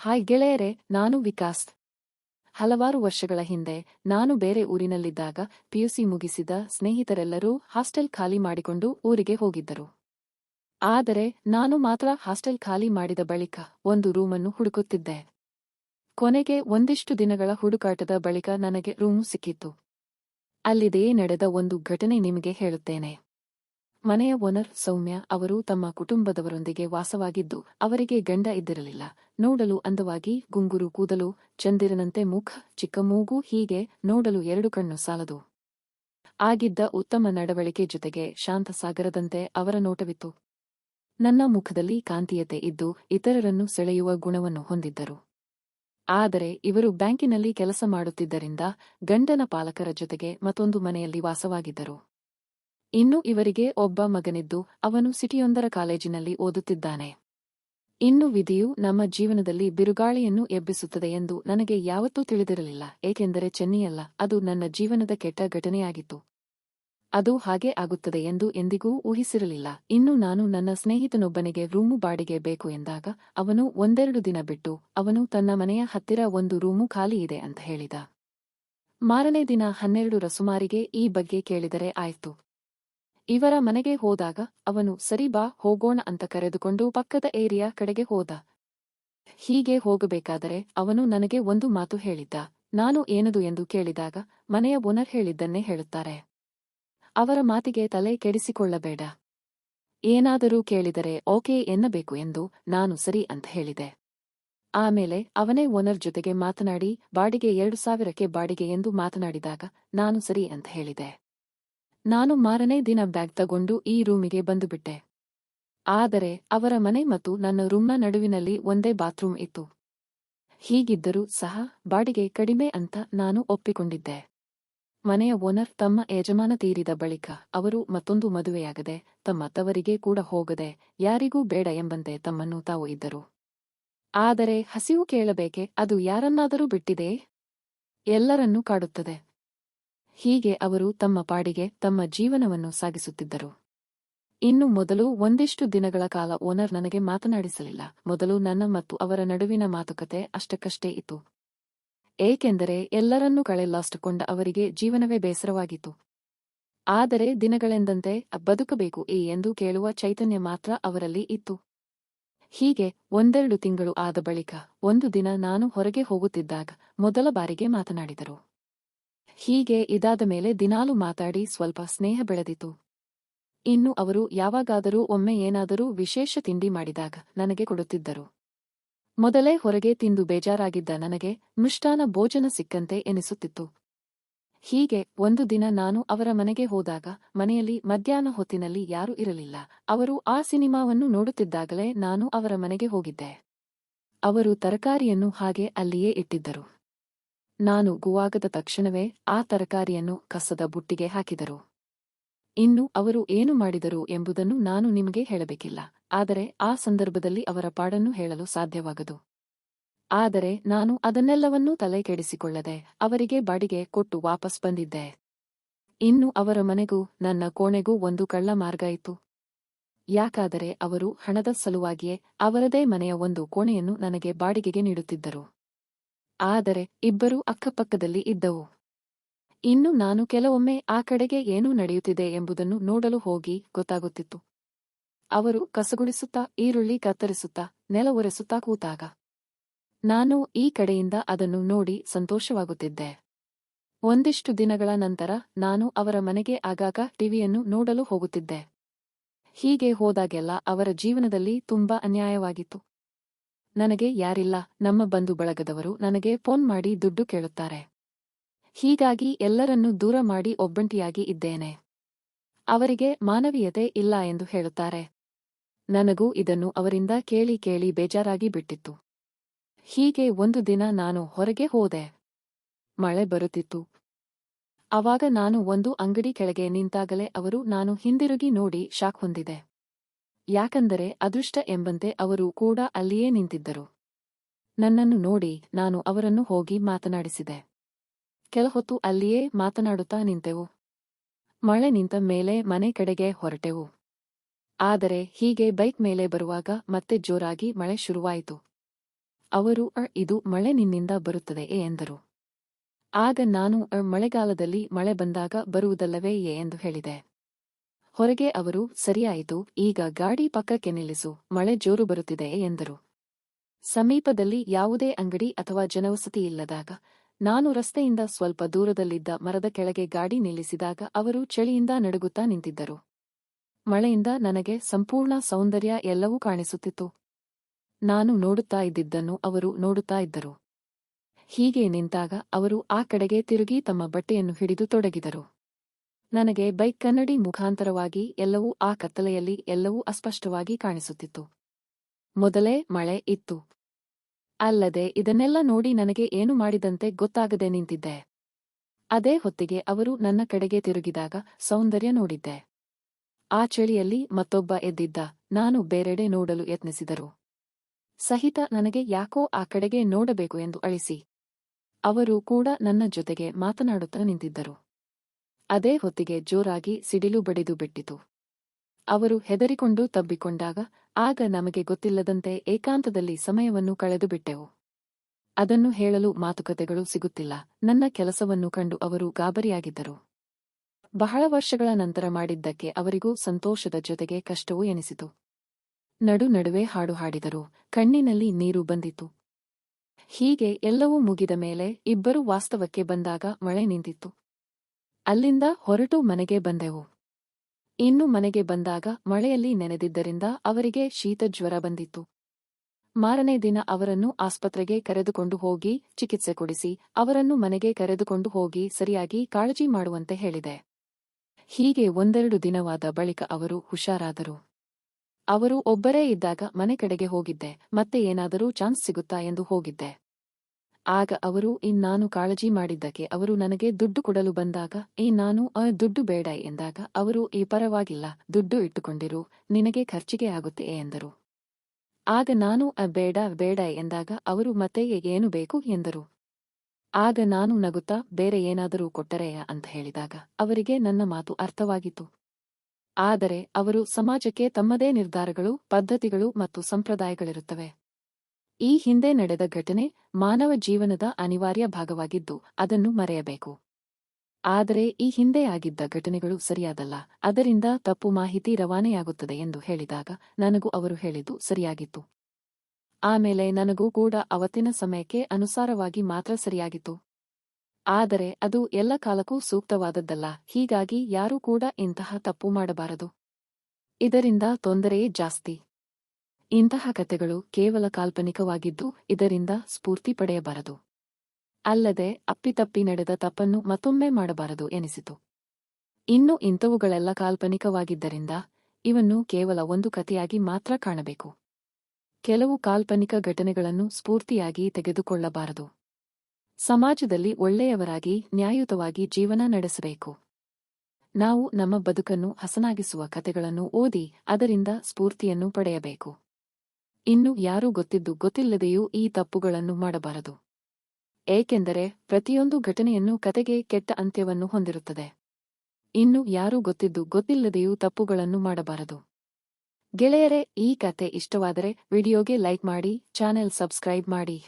Hi ಗೆಳೆಯರೆ, ನಾನು ವಿಕಾಸ್. ಹಲವಾರು ವರ್ಷಗಳ ಹಿಂದೆ ನಾನು ಬೇರೆ ಊರಿನಲ್ಲಿದ್ದಾಗ ಪಿಯುಸಿ ಮುಗಿಸಿದ ಸ್ನೇಹಿತರೆಲ್ಲರೂ ಹಾಸ್ಟೆಲ್ ಖಾಲಿ ಮಾಡಿಕೊಂಡು ಊರಿಗೆ ಹೋಗಿದ್ದರು. ಆದರೆ ನಾನು ಮಾತ್ರ ಹಾಸ್ಟೆಲ್ ಖಾಲಿ ಮಾಡಿದ ಬಳಿಕ ಒಂದು ರೂಮನ್ನು ಹುಡುಕುತ್ತಿದ್ದೆ. ಕೊನೆಗೆ ಒಂದಿಷ್ಟು ದಿನಗಳ ಹುಡುಕಾಟದ ಬಳಿಕ ನನಗೆ ರೂಮು ಸಿಕ್ಕಿತ್ತು. ಅಲ್ಲಿದೆಯೇ ನಡೆದ ಒಂದು ಘಟನೆ ನಿಮಗೆ ಹೇಳುತ್ತೇನೆ. ಮನೆಯ ಓನರ್ ಸೌಮ್ಯ ಅವರು ತಮ್ಮ ಕುಟುಂಬದವರೊಂದಿಗೆ ವಾಸವಾಗಿದ್ದು, ಅವರಿಗೆ ಗಂಡ ಇದ್ದಿರಲಿಲ್ಲ. ನೋಡಲು ಅಂದವಾಗಿ, ಗುಂಗುರು ಕೂದಲು, ಚಂದಿರನಂತೆ ಮುಖ, ಚಿಕ್ಕ ಮೂಗು, ಹೀಗೆ ನೋಡಲು ಎರಡು ಕಣ್ಣು ಸಾಲದು. ಆಗಿದ್ದ ಉತ್ತಮ ನಡವಳಿಕೆ ಜೊತೆಗೆ ಶಾಂತ ಸಾಗರದಂತೆ ಅವರ ನೋಟವಿತ್ತು. ನನ್ನ ಮುಖದಲ್ಲಿ ಕಾಂತೀಯತೆ ಇದ್ದು, ಇತರರನ್ನು ಸೆಳೆಯುವ ಗುಣವನ್ನು ಹೊಂದಿದ್ದರು. ಆದರೆ, ಇವರು ಬ್ಯಾಂಕಿನಲ್ಲಿ ಕೆಲಸ ಮಾಡುತ್ತಿದ್ದರಿಂದ ಗಂಡನ ಪಾಲಕರ ಜೊತೆಗೆ ಮತ್ತೊಂದು ಮನೆಯಲ್ಲಿ ವಾಸವಾಗಿದ್ದರು. ಇನ್ನು ಇವರಿಗೆ ಒಬ್ಬ ಮಗನಿದ್ದು ಅವನು ಸಿಟಿಯೊಂದರ ಕಾಲೇಜಿನಲ್ಲಿ ಓದುತ್ತಿದ್ದಾನೆ. ಇನ್ನು ವಿಧಿಯು ನಮ್ಮ ಜೀವನದಲ್ಲಿ ಬಿರುಗಾಳಿಯನ್ನು ಎಬ್ಬಿಸುತ್ತದೆ ಎಂದು ನನಗೆ ಯಾವತ್ತೂ ತಿಳಿದಿರಲಿಲ್ಲ, ಏಕೆಂದರೆ ಚೆನ್ನಿಯಲ್ಲ, ಅದು ನನ್ನ ಜೀವನದ ಕೆಟ್ಟ ಘಟನೆಯಾಗಿತ್ತು. ಅದು ಹಾಗೆ ಆಗುತ್ತದೆ ಎಂದು ಎಂದಿಗೂ ಊಹಿಸಿರಲಿಲ್ಲ. ಇನ್ನು ನಾನು ನನ್ನ ಸ್ನೇಹಿತನೊಬ್ಬನಿಗೆ ರೂಮು ಬಾಡಿಗೆ ಬೇಕು ಎಂದಾಗ ಅವನು ಒಂದೆರಡು ದಿನ ಬಿಟ್ಟು, ಅವನು ತನ್ನ ಮನೆಯ ಹತ್ತಿರ ಒಂದು ರೂಮು ಖಾಲಿ ಇದೆ ಅಂತ ಹೇಳಿದ. ಮಾರನೇ ದಿನ ಹನ್ನೆರಡು ರಸುಮಾರಿಗೆ ಈ ಬಗ್ಗೆ ಕೇಳಿದರೆ ಆಯ್ತು. ಇವರ ಮನೆಗೆ ಹೋದಾಗ ಅವನು, ಸರಿ ಬಾ, ಹೋಗೋಣ ಅಂತ ಕರೆದುಕೊಂಡು ಪಕ್ಕದ ಏರಿಯಾ ಕಡೆಗೆ ಹೋದ. ಹೀಗೆ ಹೋಗಬೇಕಾದರೆ ಅವನು ನನಗೆ ಒಂದು ಮಾತು ಹೇಳಿದ್ದ. ನಾನು ಏನದು ಎಂದು ಕೇಳಿದಾಗ ಮನೆಯ ಓನರ್ ಹೇಳಿದ್ದನ್ನೇ ಹೇಳುತ್ತಾರೆ. ಅವರ ಮಾತಿಗೆ ತಲೆ ಕೆಡಿಸಿಕೊಳ್ಳಬೇಡ. ಏನಾದರೂ ಕೇಳಿದರೆ ಓಕೆ ಎನ್ನಬೇಕು ಎಂದು ನಾನು ಸರಿ ಅಂತ ಹೇಳಿದೆ. ಆಮೇಲೆ ಅವನೇ ಓನರ್ ಜೊತೆಗೆ ಮಾತನಾಡಿ, ಬಾಡಿಗೆ ಎರಡು ಸಾವಿರಕ್ಕೆ ಬಾಡಿಗೆ ಎಂದು ಮಾತನಾಡಿದಾಗ ನಾನು ಸರಿ ಅಂತ ಹೇಳಿದೆ. ನಾನು ಮಾರನೇ ದಿನ ಬ್ಯಾಗ್ ತಗೊಂಡು ಈ ರೂಮಿಗೆ ಬಂದುಬಿಟ್ಟೆ. ಆದರೆ ಅವರ ಮನೆ ಮತ್ತು ನನ್ನ ರೂಮ್ನ ನಡುವಿನಲ್ಲಿ ಒಂದೇ ಬಾತ್ರೂಮ್ ಇತ್ತು. ಹೀಗಿದ್ದರೂ ಸಹ ಬಾಡಿಗೆ ಕಡಿಮೆ ಅಂತ ನಾನು ಒಪ್ಪಿಕೊಂಡಿದ್ದೆ. ಮನೆಯ ಓನರ್ ತಮ್ಮ ಯಜಮಾನ ತೀರಿದ ಬಳಿಕ ಅವರು ಮತ್ತೊಂದು ಮದುವೆಯಾಗದೆ ತಮ್ಮ ತವರಿಗೆ ಕೂಡ ಹೋಗದೆ ಯಾರಿಗೂ ಬೇಡ ಎಂಬಂತೆ ತಮ್ಮನ್ನು ತಾವು ಇದ್ದರು. ಆದರೆ ಹಸಿವು ಕೇಳಬೇಕೆ ಅದು ಯಾರನ್ನಾದರೂ ಬಿಟ್ಟಿದೆಯೇ? ಎಲ್ಲರನ್ನೂ ಕಾಡುತ್ತದೆ. ಹೀಗೆ ಅವರು ತಮ್ಮ ಪಾಡಿಗೆ ತಮ್ಮ ಜೀವನವನ್ನು ಸಾಗಿಸುತ್ತಿದ್ದರು. ಇನ್ನು ಮೊದಲು ಒಂದಿಷ್ಟು ದಿನಗಳ ಕಾಲ ಓನರ್ ನನಗೆ ಮಾತನಾಡಿಸಲಿಲ್ಲ. ಮೊದಲು ನನ್ನ ಮತ್ತು ಅವರ ನಡುವಿನ ಮಾತುಕತೆ ಅಷ್ಟಕ್ಕಷ್ಟೇ ಇತ್ತು. ಏಕೆಂದರೆ ಎಲ್ಲರನ್ನೂ ಕಳೆಲ್ಲಾಸ್ಟುಕೊಂಡ ಅವರಿಗೆ ಜೀವನವೇ ಬೇಸರವಾಗಿತ್ತು. ಆದರೆ ದಿನಗಳೆಂದಂತೆ ಬದುಕಬೇಕು ಈ ಎಂದು ಕೇಳುವ ಚೈತನ್ಯ ಮಾತ್ರ ಅವರಲ್ಲಿ ಇತ್ತು. ಹೀಗೆ ಒಂದೆರಡು ತಿಂಗಳು ಆದ ಬಳಿಕ ಒಂದು ದಿನ ನಾನು ಹೊರಗೆ ಹೋಗುತ್ತಿದ್ದಾಗ ಮೊದಲ ಬಾರಿಗೆ ಮಾತನಾಡಿದರು. ಹೀಗೆ ಇದಾದ ಮೇಲೆ ದಿನಾಲು ಮಾತಾಡಿ ಸ್ವಲ್ಪ ಸ್ನೇಹ ಬೆಳೆದಿತು. ಇನ್ನು ಅವರು ಯಾವಾಗಾದರೂ ಒಮ್ಮೆ ಏನಾದರೂ ವಿಶೇಷ ತಿಂಡಿ ಮಾಡಿದಾಗ ನನಗೆ ಕೊಡುತ್ತಿದ್ದರು. ಮೊದಲೇ ಹೊರಗೆ ತಿಂದು ಬೇಜಾರಾಗಿದ್ದ ನನಗೆ ಮುಷ್ಟಾನ ಭೋಜನ ಸಿಕ್ಕಂತೆ ಎನಿಸುತ್ತಿತ್ತು. ಹೀಗೆ ಒಂದು ದಿನ ನಾನು ಅವರ ಮನೆಗೆ ಹೋದಾಗ ಮನೆಯಲ್ಲಿ ಮಧ್ಯಾಹ್ನ ಹೊತ್ತಿನಲ್ಲಿ ಯಾರೂ ಇರಲಿಲ್ಲ. ಅವರು ಆ ಸಿನಿಮಾವನ್ನು ನೋಡುತ್ತಿದ್ದಾಗಲೇ ನಾನು ಅವರ ಮನೆಗೆ ಹೋಗಿದ್ದೆ. ಅವರು ತರಕಾರಿಯನ್ನು ಹಾಗೆ ಅಲ್ಲಿಯೇ ಇಟ್ಟಿದ್ದರು. ನಾನು ಗುವಾಗದ ತಕ್ಷಣವೇ ಆ ತರಕಾರಿಯನ್ನು ಕಸದ ಬುಟ್ಟಿಗೆ ಹಾಕಿದರು. ಇನ್ನು ಅವರು ಏನು ಮಾಡಿದರು ಎಂಬುದನ್ನು ನಾನು ನಿಮಗೆ ಹೇಳಬೇಕಿಲ್ಲ, ಆದರೆ ಆ ಸಂದರ್ಭದಲ್ಲಿ ಅವರ ಪಾಡನ್ನು ಹೇಳಲು ಸಾಧ್ಯವಾಗದು. ಆದರೆ ನಾನು ಅದನ್ನೆಲ್ಲವನ್ನೂ ತಲೆ ಕೆಡಿಸಿಕೊಳ್ಳದೆ ಅವರಿಗೆ ಬಾಡಿಗೆ ಕೊಟ್ಟು ವಾಪಸ್ ಬಂದಿದ್ದೆ. ಇನ್ನು ಅವರ ಮನೆಗೂ ನನ್ನ ಕೋಣೆಗೂ ಒಂದು ಕಳ್ಳ ಮಾರ್ಗ ಇತ್ತು. ಯಾಕಾದರೆ ಅವರು ಹಣದ ಸಲುವಾಗಿಯೇ ಅವರದೇ ಮನೆಯ ಒಂದು ಕೋಣೆಯನ್ನು ನನಗೆ ಬಾಡಿಗೆಗೆ ನೀಡುತ್ತಿದ್ದರು. ಆದರೆ ಇಬ್ಬರೂ ಅಕ್ಕಪಕ್ಕದಲ್ಲಿ ಇದ್ದವು. ಇನ್ನು ನಾನು ಕೆಲವೊಮ್ಮೆ ಆ ಕಡೆಗೆ ಏನು ನಡೆಯುತ್ತಿದೆ ಎಂಬುದನ್ನು ನೋಡಲು ಹೋಗಿ ಗೊತ್ತಾಗುತ್ತಿತ್ತು. ಅವರು ಕಸಗುಡಿಸುತ್ತಾ, ಈರುಳ್ಳಿ ಕತ್ತರಿಸುತ್ತಾ, ನೆಲ ಒರೆಸುತ್ತಾ ಕೂತಾಗ. ನಾನು ಈ ಕಡೆಯಿಂದ ಅದನ್ನು ನೋಡಿ ಸಂತೋಷವಾಗುತ್ತಿದ್ದೆ. ಒಂದಿಷ್ಟು ದಿನಗಳ ನಂತರ ನಾನು ಅವರ ಮನೆಗೆ ಆಗಾಗ ಟಿವಿಯನ್ನು ನೋಡಲು ಹೋಗುತ್ತಿದ್ದೆ. ಹೀಗೆ ಹೋದಾಗೆಲ್ಲ ಅವರ ಜೀವನದಲ್ಲಿ ತುಂಬಾ ಅನ್ಯಾಯವಾಗಿತ್ತು. ನನಗೆ ಯಾರಿಲ್ಲ, ನಮ್ಮ ಬಂಧು ಬಳಗದವರು ನನಗೆ ಫೋನ್ ಮಾಡಿ ದುಡ್ಡು ಕೇಳುತ್ತಾರೆ. ಹೀಗಾಗಿ ಎಲ್ಲರನ್ನೂ ದೂರ ಮಾಡಿ ಒಬ್ಬಂಟಿಯಾಗಿ ಇದ್ದೇನೆ. ಅವರಿಗೆ ಮಾನವೀಯತೆ ಇಲ್ಲ ಎಂದು ಹೇಳುತ್ತಾರೆ. ನನಗೂ ಇದನ್ನು ಅವರಿಂದ ಕೇಳಿ ಕೇಳಿ ಬೇಜಾರಾಗಿ ಬಿಟ್ಟಿತ್ತು. ಹೀಗೆ ಒಂದು ದಿನ ನಾನು ಹೊರಗೆ ಹೋದೆ. ಮಳೆ ಬರುತ್ತಿತ್ತು. ಅವಾಗ ನಾನು ಒಂದು ಅಂಗಡಿ ಕೆಳಗೆ ನಿಂತಾಗಲೇ ಅವರು ನಾನು ಹಿಂದಿರುಗಿ ನೋಡಿ ಶಾಕ್ ಹೊಂದಿದೆ. ಯಾಕಂದರೆ ಅದೃಷ್ಟ ಎಂಬಂತೆ ಅವರು ಕೂಡ ಅಲ್ಲಿಯೇ ನಿಂತಿದ್ದರು. ನನ್ನನ್ನು ನೋಡಿ ನಾನು ಅವರನ್ನು ಹೋಗಿ ಮಾತನಾಡಿಸಿದೆ. ಕೆಲಹೊತ್ತು ಅಲ್ಲಿಯೇ ಮಾತನಾಡುತ್ತಾ ನಿಂತೆವು. ಮಳೆ ನಿಂತ ಮೇಲೆ ಮನೆ ಕಡೆಗೆ ಹೊರಟೆವು. ಆದರೆ ಹೀಗೆ ಬೈಕ್ ಮೇಲೆ ಬರುವಾಗ ಮತ್ತೆ ಜೋರಾಗಿ ಮಳೆ ಶುರುವಾಯಿತು. ಅವರು, ಅ, ಇದು ಮಳೆ ನಿನ್ನಿಂದ ಬರುತ್ತದೆ ಎಂದರು. ಆಗ ನಾನು ಮಳೆಗಾಲದಲ್ಲಿ ಮಳೆ ಬಂದಾಗ ಬರುವುದಲ್ಲವೇ ಎಂದು ಹೇಳಿದೆ. ಹೊರಗೆ ಅವರು, ಸರಿಯಾಯಿತು, ಈಗ ಗಾಡಿ ಪಕ್ಕಕ್ಕೆ ನಿಲ್ಲಿಸು, ಮಳೆ ಜೋರು ಬರುತ್ತಿದೆ ಎಂದರು. ಸಮೀಪದಲ್ಲಿ ಯಾವುದೇ ಅಂಗಡಿ ಅಥವಾ ಜನವಸತಿ ಇಲ್ಲದಾಗ, ನಾನು ರಸ್ತೆಯಿಂದ ಸ್ವಲ್ಪ ದೂರದಲ್ಲಿದ್ದ ಮರದ ಕೆಳಗೆ ಗಾಡಿ ನಿಲ್ಲಿಸಿದಾಗ ಅವರು ಚಳಿಯಿಂದ ನಡುಗುತ್ತಾ ನಿಂತಿದ್ದರು. ಮಳೆಯಿಂದ ನನಗೆ ಸಂಪೂರ್ಣ ಸೌಂದರ್ಯ ಎಲ್ಲವೂ ಕಾಣಿಸುತ್ತಿತ್ತು. ನಾನು ನೋಡುತ್ತಾ ಇದ್ದಿದ್ದನ್ನು ಅವರು ನೋಡುತ್ತಾ ಇದ್ದರು. ಹೀಗೆ ನಿಂತಾಗ ಅವರು ಆ ಕಡೆಗೆ ತಿರುಗಿ ತಮ್ಮ ಬಟ್ಟೆಯನ್ನು ಹಿಡಿದು ತೊಡಗಿದರು. ನನಗೆ ಬೈಕ್ ಕನ್ನಡಿ ಮುಖಾಂತರವಾಗಿ ಎಲ್ಲವೂ ಆ ಕತ್ತಲೆಯಲ್ಲಿ ಎಲ್ಲವೂ ಅಸ್ಪಷ್ಟವಾಗಿ ಕಾಣಿಸುತ್ತಿತ್ತು. ಮೊದಲೇ ಮಳೆ ಇತ್ತು. ಅಲ್ಲದೆ ಇದನ್ನೆಲ್ಲ ನೋಡಿ ನನಗೆ ಏನು ಮಾಡಿದಂತೆ ಗೊತ್ತಾಗದೆ ನಿಂತಿದ್ದೆ. ಅದೇ ಹೊತ್ತಿಗೆ ಅವರು ನನ್ನ ಕಡೆಗೆ ತಿರುಗಿದಾಗ ಸೌಂದರ್ಯ ನೋಡಿದ್ದೆ. ಆ ಚಳಿಯಲ್ಲಿ ಮತ್ತೊಬ್ಬ ಎದ್ದಿದ್ದ. ನಾನು ಬೇರೆಡೆ ನೋಡಲು ಯತ್ನಿಸಿದರು. ಸಹಿತ ನನಗೆ ಯಾಕೋ ಆ ಕಡೆಗೆ ನೋಡಬೇಕು ಎಂದು ಅಳಿಸಿ. ಅವರು ಕೂಡ ನನ್ನ ಜೊತೆಗೆ ಮಾತನಾಡುತ್ತಾ ನಿಂತಿದ್ದರು. ಅದೇ ಹೊತ್ತಿಗೆ ಜೋರಾಗಿ ಸಿಡಿಲು ಬಡಿದು ಬಿಟ್ಟಿತು. ಅವರು ಹೆದರಿಕೊಂಡು ತಬ್ಬಿಕೊಂಡಾಗ, ಆಗ ನಮಗೆ ಗೊತ್ತಿಲ್ಲದಂತೆ ಏಕಾಂತದಲ್ಲಿ ಸಮಯವನ್ನು ಕಳೆದು ಬಿಟ್ಟೆವು. ಅದನ್ನು ಹೇಳಲು ಮಾತುಕತೆಗಳು ಸಿಗುತ್ತಿಲ್ಲ. ನನ್ನ ಕೆಲಸವನ್ನು ಕಂಡು ಅವರು ಗಾಬರಿಯಾಗಿದ್ದರು. ಬಹಳ ವರ್ಷಗಳ ನಂತರ ಮಾಡಿದ್ದಕ್ಕೆ ಅವರಿಗೂ ಸಂತೋಷದ ಜೊತೆಗೆ ಕಷ್ಟವೂ ಎನಿಸಿತು. ನಡು ನಡುವೆ ಹಾಡು ಹಾಡಿದರು. ಕಣ್ಣಿನಲ್ಲಿ ನೀರು ಬಂದಿತು ಹೀಗೆ ಎಲ್ಲವೂ ಮುಗಿದ ಮೇಲೆ ಇಬ್ಬರು ವಾಸ್ತವಕ್ಕೆ ಬಂದಾಗ ಮಳೆ ನಿಂತಿತ್ತು. ಅಲ್ಲಿಂದ ಹೊರಟು ಮನೆಗೆ ಬಂದೆವು. ಇನ್ನು ಮನೆಗೆ ಬಂದಾಗ ಮಳೆಯಲ್ಲಿ ನೆನೆದಿದ್ದರಿಂದ ಅವರಿಗೆ ಶೀತ ಜ್ವರ ಬಂದಿತ್ತು. ಮಾರನೇ ದಿನ ಅವರನ್ನು ಆಸ್ಪತ್ರೆಗೆ ಕರೆದುಕೊಂಡು ಹೋಗಿ ಚಿಕಿತ್ಸೆ ಕೊಡಿಸಿ, ಅವರನ್ನು ಮನೆಗೆ ಕರೆದುಕೊಂಡು ಹೋಗಿ ಸರಿಯಾಗಿ ಕಾಳಜಿ ಮಾಡುವಂತೆ ಹೇಳಿದೆ. ಹೀಗೆ ಒಂದೆರಡು ದಿನವಾದ ಬಳಿಕ ಅವರು ಹುಷಾರಾದರು. ಅವರು ಒಬ್ಬರೇ ಇದ್ದಾಗ ಮನೆ ಕಡೆಗೆ ಹೋಗಿದ್ದೆ, ಮತ್ತೆ ಏನಾದರೂ ಚಾನ್ಸ್ ಸಿಗುತ್ತಾ ಎಂದು ಹೋಗಿದ್ದೆ. ಆಗ ಅವರು ಇನ್ನಾನು ಕಾಳಜಿ ಮಾಡಿದ್ದಕ್ಕೆ ಅವರು ನನಗೆ ದುಡ್ಡು ಕೊಡಲು ಬಂದಾಗ, ಈ ನಾನು ಅ ದುಡ್ಡು ಬೇಡ ಎಂದಾಗ ಅವರು, ಈ ಪರವಾಗಿಲ್ಲ, ದುಡ್ಡು ಇಟ್ಟುಕೊಂಡಿರು, ನಿನಗೆ ಖರ್ಚಿಗೆ ಆಗುತ್ತೆ ಎಂದರು. ಆಗ ನಾನು, ಅ, ಬೇಡ ಬೇಡ ಎಂದಾಗ ಅವರು, ಮತ್ತೆ ಏನು ಬೇಕು? ಎಂದರು. ಆಗ ನಾನು ನಗುತ್ತಾ, ಬೇರೆ ಏನಾದರೂ ಕೊಟ್ಟರೆಯ ಅಂತ ಹೇಳಿದಾಗ ಅವರಿಗೆ ನನ್ನ ಮಾತು ಅರ್ಥವಾಗಿತ್ತು. ಆದರೆ, ಅವರು, ಸಮಾಜಕ್ಕೆ ತಮ್ಮದೇ ನಿರ್ಧಾರಗಳು, ಪದ್ಧತಿಗಳು ಮತ್ತು ಸಂಪ್ರದಾಯಗಳಿರುತ್ತವೆ. ಈ ಹಿಂದೆ ನಡೆದ ಘಟನೆ ಮಾನವ ಜೀವನದ ಅನಿವಾರ್ಯ ಭಾಗವಾಗಿದ್ದು, ಅದನ್ನು ಮರೆಯಬೇಕು. ಆದರೆ ಈ ಹಿಂದೆ ಆಗಿದ್ದ ಘಟನೆಗಳು ಸರಿಯಾದಲ್ಲ. ಅದರಿಂದ ತಪ್ಪು ಮಾಹಿತಿ ರವಾನೆಯಾಗುತ್ತದೆ ಎಂದು ಹೇಳಿದಾಗ, ನನಗೂ ಅವರು ಹೇಳಿದ್ದು ಸರಿಯಾಗಿತ್ತು. ಆಮೇಲೆ ನನಗೂ ಕೂಡ ಅವತ್ತಿನ ಸಮಯಕ್ಕೆ ಅನುಸಾರವಾಗಿ ಮಾತ್ರ ಸರಿಯಾಗಿತ್ತು. ಆದರೆ ಅದು ಎಲ್ಲ ಕಾಲಕ್ಕೂ ಸೂಕ್ತವಾದದ್ದಲ್ಲ. ಹೀಗಾಗಿ ಯಾರೂ ಕೂಡ ಇಂತಹ ತಪ್ಪು ಮಾಡಬಾರದು. ಇದರಿಂದ ತೊಂದರೆಯೇ ಜಾಸ್ತಿ. ಇಂತಹ ಕಥೆಗಳು ಕೇವಲ ಕಾಲ್ಪನಿಕವಾಗಿದ್ದು ಇದರಿಂದ ಸ್ಫೂರ್ತಿ ಪಡೆಯಬಾರದು. ಅಲ್ಲದೆ ಅಪ್ಪಿತಪ್ಪಿ ನಡೆದ ತಪ್ಪನ್ನು ಮತ್ತೊಮ್ಮೆ ಮಾಡಬಾರದು ಎನಿಸಿತು. ಇನ್ನು ಇಂಥವುಗಳೆಲ್ಲ ಕಾಲ್ಪನಿಕವಾಗಿದ್ದರಿಂದ ಇವನ್ನು ಕೇವಲ ಒಂದು ಕಥೆಯಾಗಿ ಮಾತ್ರ ಕಾಣಬೇಕು. ಕೆಲವು ಕಾಲ್ಪನಿಕ ಘಟನೆಗಳನ್ನು ಸ್ಫೂರ್ತಿಯಾಗಿ ತೆಗೆದುಕೊಳ್ಳಬಾರದು. ಸಮಾಜದಲ್ಲಿ ಒಳ್ಳೆಯವರಾಗಿ, ನ್ಯಾಯಯುತವಾಗಿ ಜೀವನ ನಡೆಸಬೇಕು. ನಾವು ನಮ್ಮ ಬದುಕನ್ನು ಹಸನಾಗಿಸುವ ಕಥೆಗಳನ್ನು ಓದಿ ಅದರಿಂದ ಸ್ಫೂರ್ತಿಯನ್ನು ಪಡೆಯಬೇಕು. ಇನ್ನು ಯಾರೂ ಗೊತ್ತಿದ್ದು ಗೊತ್ತಿಲ್ಲದೆಯೂ ಈ ತಪ್ಪುಗಳನ್ನು ಮಾಡಬಾರದು. ಏಕೆಂದರೆ ಪ್ರತಿಯೊಂದು ಘಟನೆಯನ್ನು ಕತೆಗೆ ಕೆಟ್ಟ ಅಂತ್ಯವನ್ನು ಹೊಂದಿರುತ್ತದೆ. ಇನ್ನು ಯಾರೂ ಗೊತ್ತಿದ್ದು ಗೊತ್ತಿಲ್ಲದೆಯೂ ತಪ್ಪುಗಳನ್ನು ಮಾಡಬಾರದು. ಗೆಳೆಯರೇ, ಈ ಕತೆ ಇಷ್ಟವಾದರೆ ವಿಡಿಯೋಗೆ ಲೈಕ್ ಮಾಡಿ, ಚಾನೆಲ್ ಸಬ್ಸ್ಕ್ರೈಬ್ ಮಾಡಿ.